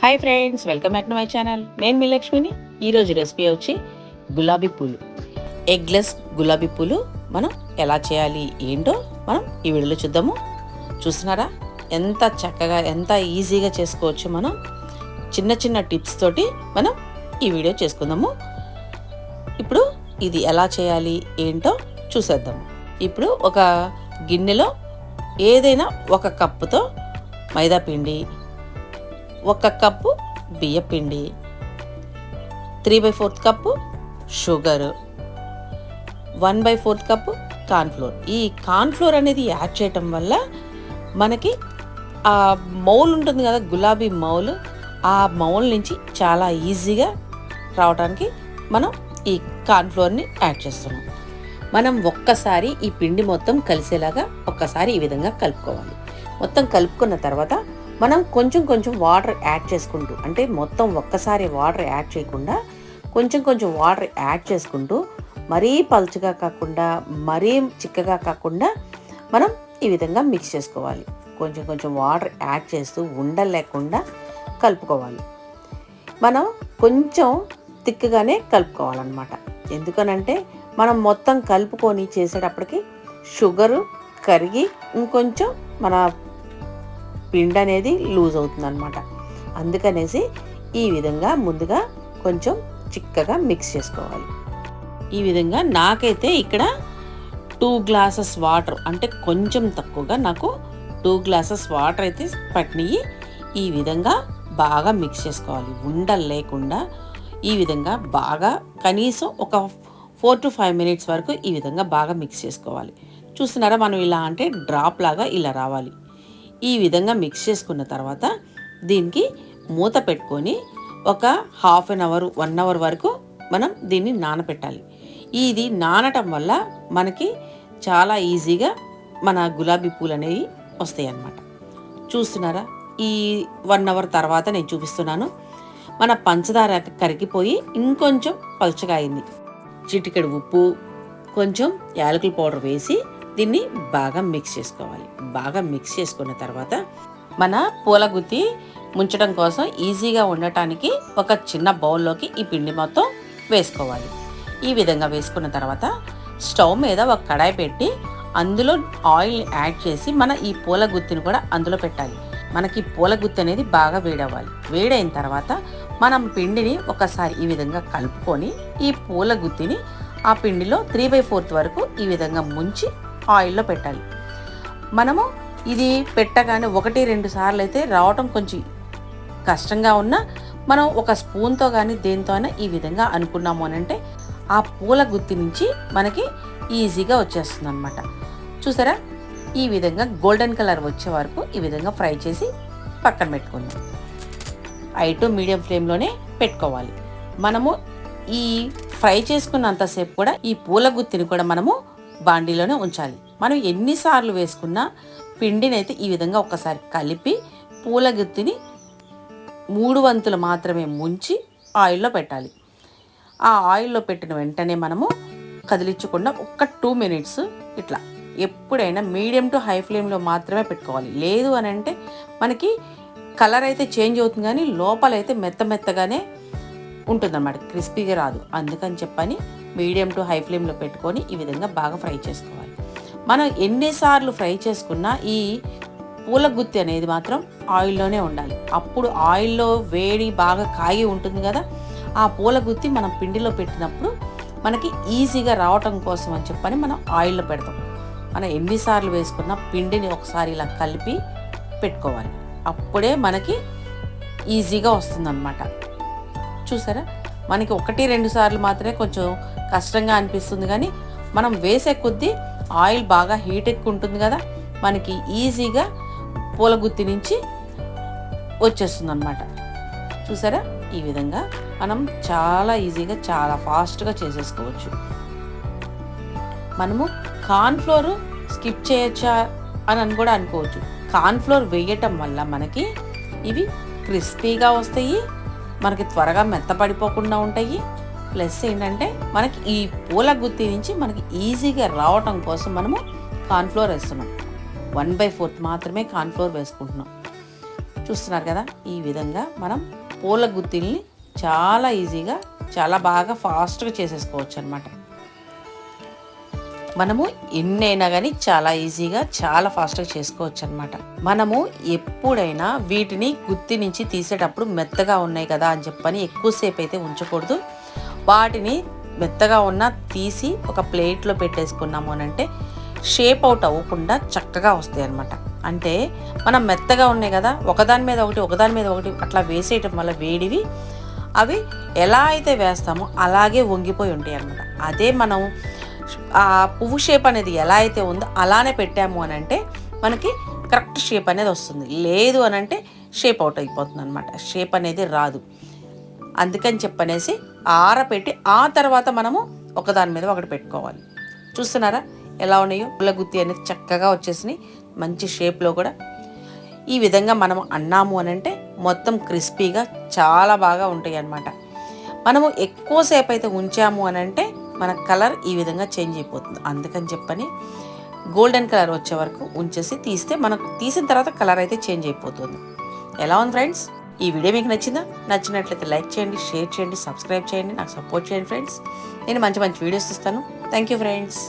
Hi friends welcome back to my channel నేను మీ లక్ష్మిని. ఈరోజు రెసిపీ వచ్చి గులాబీ పూలు. ఎగ్లెస్ గులాబీ పూలు మనం ఎలా చేయాలి ఏంటో మనం ఈ వీడియోలో చూద్దాము. చూస్తున్నారా? ఎంత చక్కగా ఎంత ఈజీగా చేసుకోవచ్చు మనం. చిన్న చిన్న టిప్స్ తోటి మనం ఈ వీడియో చేసుకుందాము. ఇప్పుడు ఇది ఎలా చేయాలి ఏంటో చూసేద్దాము ఇప్పుడు ఒక గిన్నెలో ఏదైనా ఒక కప్పుతో మైదా పిండి ఒక కప్పు బియ్యపిండి three by fourth cup sugar one by fourth cup cornflour. ఈ కార్న్ఫ్లోర్ అనేది యాడ్ చేయటం వల్ల మనకి ఆ మౌల్ ఉంటుంది కదా గులాబీ మౌల్ ఆ మౌల్ నుంచి చాలా ఈజీగా రావడానికి మనం ఈ కార్న్ఫ్లోర్ని యాడ్ చేస్తున్నాం. మనం ఒక్కసారి ఈ పిండి మొత్తం కలిసేలాగా ఒక్కసారి ఈ విధంగా కలుపుకోవాలి. మొత్తం కలుపుకున్న తర్వాత మనం కొంచెం కొంచెం వాటర్ యాడ్ చేసుకుంటూ అంటే మొత్తం ఒక్కసారి వాటర్ యాడ్ చేయకుండా కొంచెం కొంచెం వాటర్ యాడ్ చేసుకుంటూ మరీ పలుచగా కాకుండా మరీ చిక్కగా కాకుండా మనం ఈ విధంగా మిక్స్ చేసుకోవాలి. కొంచెం కొంచెం వాటర్ యాడ్ చేస్తూ ఉండలేకుండా కలుపుకోవాలి. మనం కొంచెం తిక్కగానే కలుపుకోవాలన్నమాట. ఎందుకనంటే మనం మొత్తం కలుపుకొని చేసేటప్పటికి షుగరు కరిగి ఇంకొంచెం మన పిండి అనేది లూజ్ అవుతుందన్నమాట. అందుకనేసి ఈ విధంగా ముందుగా కొంచెం చిక్కగా మిక్స్ చేసుకోవాలి. ఈ విధంగా నాకైతే ఇక్కడ టూ గ్లాసెస్ వాటర్ అంటే కొంచెం తక్కువగా నాకు టూ గ్లాసెస్ వాటర్ అయితే పట్టినవి ఈ విధంగా బాగా మిక్స్ చేసుకోవాలి. ఉండలు లేకుండా ఈ విధంగా బాగా కనీసం ఒక ఫోర్ టు ఫైవ్ మినిట్స్ వరకు ఈ విధంగా బాగా మిక్స్ చేసుకోవాలి. చూస్తున్నారా మనం ఇలా అంటే డ్రాప్ లాగా ఇలా రావాలి. ఈ విధంగా మిక్స్ చేసుకున్న తర్వాత దీనికి మూత పెట్టుకొని ఒక half an hour one hour వరకు మనం దీన్ని నానపెట్టాలి. ఇది నానటం వల్ల మనకి చాలా ఈజీగా మన గులాబీ పూలు అనేవి వస్తాయి అన్నమాట చూస్తున్నారా? ఈ వన్ అవర్ తర్వాత నేను చూపిస్తున్నాను. మన పంచదార కరిగిపోయి ఇంకొంచెం పలుచగా అయింది. చిటికెడు ఉప్పు కొంచెం యాలకుల పౌడర్ వేసి దీన్ని బాగా మిక్స్ చేసుకోవాలి. బాగా మిక్స్ చేసుకున్న తర్వాత మన పూల గుత్తి ముంచడం కోసం ఈజీగా ఉండటానికి ఒక చిన్న బౌల్లోకి ఈ పిండి మొత్తం వేసుకోవాలి. ఈ విధంగా వేసుకున్న తర్వాత స్టవ్ మీద ఒక కడాయి పెట్టి అందులో ఆయిల్ యాడ్ చేసి మన ఈ పూల గుత్తిని కూడా అందులో పెట్టాలి. మనకి పూల గుత్తి అనేది బాగా వేడవ్వాలి. వేడైన తర్వాత మనం పిండిని ఒకసారి ఈ విధంగా కలుపుకొని ఈ పూల గుత్తిని ఆ పిండిలో త్రీ బై ఫోర్త్ వరకు ఈ విధంగా ముంచి ఆయిల్లో పెట్టాలి. మనము ఇది పెట్టగానే ఒకటి రెండు సార్లు అయితే రావటం కొంచెం కష్టంగా ఉన్నా మనం ఒక స్పూన్తో కానీ దేంతో అయినా ఈ విధంగా అనుకున్నాము అని అంటే ఆ పూల గుత్తి నుంచి మనకి ఈజీగా వచ్చేస్తుంది అనమాట చూసారా? ఈ విధంగా గోల్డెన్ కలర్ వచ్చే వరకు ఈ విధంగా ఫ్రై చేసి పక్కన పెట్టుకుందాం. హై టు మీడియం ఫ్లేమ్లోనే పెట్టుకోవాలి. మనము ఈ ఫ్రై చేసుకున్నంతసేపు కూడా ఈ పూల గుత్తిని కూడా మనము బాండీలోనే ఉంచాలి. మనం ఎన్నిసార్లు వేసుకున్నా పిండిని అయితే ఈ విధంగా ఒకసారి కలిపి పూల గుత్తిని మూడు వంతులు మాత్రమే ముంచి ఆయిల్లో పెట్టాలి. ఆ ఆయిల్లో పెట్టిన వెంటనే మనము కదిలించకుండా ఒక్క టూ మినిట్స్ ఇట్లా ఎప్పుడైనా మీడియం టు హై ఫ్లేమ్లో మాత్రమే పెట్టుకోవాలి. లేదు అని అంటే మనకి కలర్ అయితే చేంజ్ అవుతుంది కానీ లోపలైతే మెత్త మెత్తగానే ఉంటుందన్నమాట. క్రిస్పీగా రాదు. అందుకని చెప్పని మీడియం టు హై ఫ్లేమ్లో పెట్టుకొని ఈ విధంగా బాగా ఫ్రై చేసుకోవాలి. మనం ఎన్నిసార్లు ఫ్రై చేసుకున్నా ఈ పూల గుత్తి అనేది మాత్రం ఆయిల్లోనే ఉండాలి. అప్పుడు ఆయిల్లో వేడి బాగా కాగి ఉంటుంది కదా ఆ పూల గుత్తి మనం పిండిలో పెట్టినప్పుడు మనకి ఈజీగా రావటం కోసం అని చెప్పని మనం ఆయిల్లో పెడతాం. మనం ఎన్నిసార్లు వేసుకున్న పిండిని ఒకసారి ఇలా కలిపి పెట్టుకోవాలి. అప్పుడే మనకి ఈజీగా వస్తుందన్నమాట. చూసారా? మనకి ఒకటి రెండు సార్లు మాత్రమే కొంచెం కష్టంగా అనిపిస్తుంది. కానీ మనం వేసే కొద్దీ ఆయిల్ బాగా హీట్ ఎక్కువ ఉంటుంది కదా మనకి ఈజీగా పూల గుత్తి నుంచి వచ్చేస్తుంది అనమాట చూసారా? ఈ విధంగా మనం చాలా ఈజీగా చాలా ఫాస్ట్గా చేసేసుకోవచ్చు. మనము కార్న్ఫ్లోర్ స్కిప్ చేయొచ్చా అని అని కూడా అనుకోవచ్చు. కార్న్ఫ్లోర్ వేయటం వల్ల మనకి ఇవి క్రిస్పీగా వస్తాయి మనకి త్వరగా మెత్తపడిపోకుండా ఉంటాయి. ప్లస్ ఏంటంటే మనకి ఈ పూల గుత్తి నుంచి మనకి ఈజీగా రావటం కోసం మనము కార్న్ఫ్లోర్ వేస్తున్నాం. వన్ బై ఫోర్త్ మాత్రమే కార్న్ఫ్లోర్ వేసుకుంటున్నాం. చూస్తున్నారు కదా ఈ విధంగా మనం పూల గుత్తిల్ని చాలా ఈజీగా చాలా బాగా ఫాస్ట్గా చేసేసుకోవచ్చు అనమాట మనము ఎన్నైనా కానీ చాలా ఈజీగా చాలా ఫాస్ట్గా చేసుకోవచ్చు అనమాట మనము ఎప్పుడైనా వీటిని గుత్తి నుంచి తీసేటప్పుడు మెత్తగా ఉన్నాయి కదా అని చెప్పని ఎక్కువసేపు అయితే ఉంచకూడదు. వాటిని మెత్తగా ఉన్న తీసి ఒక ప్లేట్లో పెట్టేసుకున్నాము అని అంటే షేప్ అవుట్ అవ్వకుండా చక్కగా వస్తాయి అనమాట అంటే మనం మెత్తగా ఉన్నాయి కదా ఒకదాని మీద ఒకటి ఒకదాని మీద ఒకటి అట్లా వేసేయటం వల్ల వేడివి అవి ఎలా అయితే వేస్తామో అలాగే వంగిపోయి ఉంటాయి అనమాట అదే మనం ఆ పువ్వు షేప్ అనేది ఎలా అయితే ఉందో అలానే పెట్టాము అని అంటే మనకి కరెక్ట్ షేప్ అనేది వస్తుంది. లేదు అని అంటే షేప్ అవుట్ అయిపోతుంది అనమాట షేప్ అనేది రాదు. అందుకని చెప్పనేసి ఆరపెట్టి ఆ తర్వాత మనము ఒకదాని మీద ఒకటి పెట్టుకోవాలి. చూస్తున్నారా? ఎలా ఉన్నాయో? పుల్ల గుత్తి అనేది చక్కగా వచ్చేసినాయి. మంచి షేప్లో కూడా. ఈ విధంగా మనం అన్నాము అని అంటే మొత్తం క్రిస్పీగా చాలా బాగా ఉంటాయి అన్నమాట. మనము ఎక్కువసేపు అయితే ఉంచాము అని అంటే మన కలర్ ఈ విధంగా చేంజ్ అయిపోతుంది. అందుకని చెప్పని గోల్డెన్ కలర్ వచ్చే వరకు ఉంచేసి తీస్తే మనకు తీసిన తర్వాత కలర్ అయితే చేంజ్ అయిపోతుంది. ఎలా ఉంది ఫ్రెండ్స్? ఈ వీడియో మీకు నచ్చిందా? నచ్చినట్లయితే లైక్ చేయండి షేర్ చేయండి సబ్స్క్రైబ్ చేయండి నాకు సపోర్ట్ చేయండి ఫ్రెండ్స్. నేను మంచి మంచి వీడియోస్ ఇస్తాను థ్యాంక్ యూ ఫ్రెండ్స్.